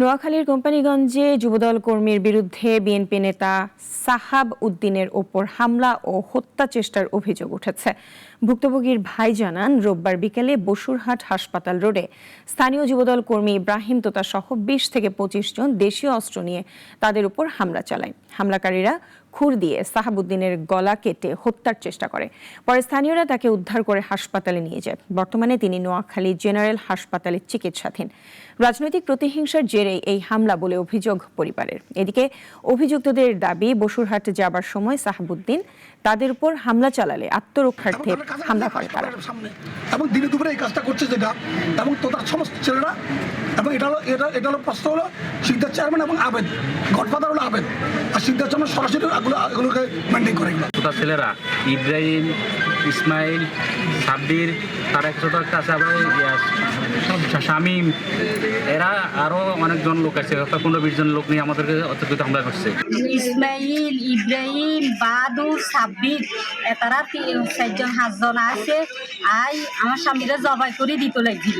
নোয়াখালীর কোম্পানিগঞ্জে যুবদল কর্মীর বিরুদ্ধে বিএনপি নেতা সাহাব উদ্দিনের ওপর হামলা ও হত্যা চেষ্টার অভিযোগ উঠেছে। ভুক্তভোগীর ভাই জানান, রোববার বিকেলে বসুরহাট হাসপাতাল রোডে স্থানীয় যুবদল কর্মী ইব্রাহিম তোতা সহ বিশ থেকে পঁচিশ জন দেশীয় অস্ত্র নিয়ে তাদের উপর হামলা চালায়। হামলাকারীরা খুর দিয়ে সাহাবুদ্দিনের গলা কেটে হত্যার চেষ্টা করে। পরে স্থানীয়রা তাকে উদ্ধার করে হাসপাতালে নিয়ে যায়। বর্তমানে তিনি নোয়াখালী জেনারেল হাসপাতালে চিকিৎসাধীন। রাজনৈতিক প্রতিহিংসার জেরে এই হামলা বলে অভিযোগ পরিবারের। এদিকে অভিযুক্তদের দাবি বসুরহাট যাবার সময় সাহাবুদ্দিন তাদের উপর হামলা চালালে আত্মরক্ষার্থে হামলা করে তারা। এবং দিনে দুপুরে এই কাজটা করছে যেটা। এবং তোতার সমস্ত ছেলেরা এবং এটা হলো এটা এটা হলো প্রশ্ন হলো সিদ্ধার চেয়ারম্যান এবং আবেদ। গডফাদার হলো আবেদ। আর সরাসরি এগুলো এগুলোকে মেনটেন করে। ছোট ছেলেরা ইব্রাহিম ইসমাইল সাব্বির তার এক ছোট একটা আবার শামীম। এরা আরও অনেকজন লোক আছে পনেরো বিশ জন লোক নিয়ে আমাদেরকে অত্যন্ত হামলা করছে। ইসমাইল ইব্রাহিম বাহাদুর সাব্বির তারা চারজন সাতজন আছে। আই আমার স্বামীরা জবাই করে দিতে লাগছিল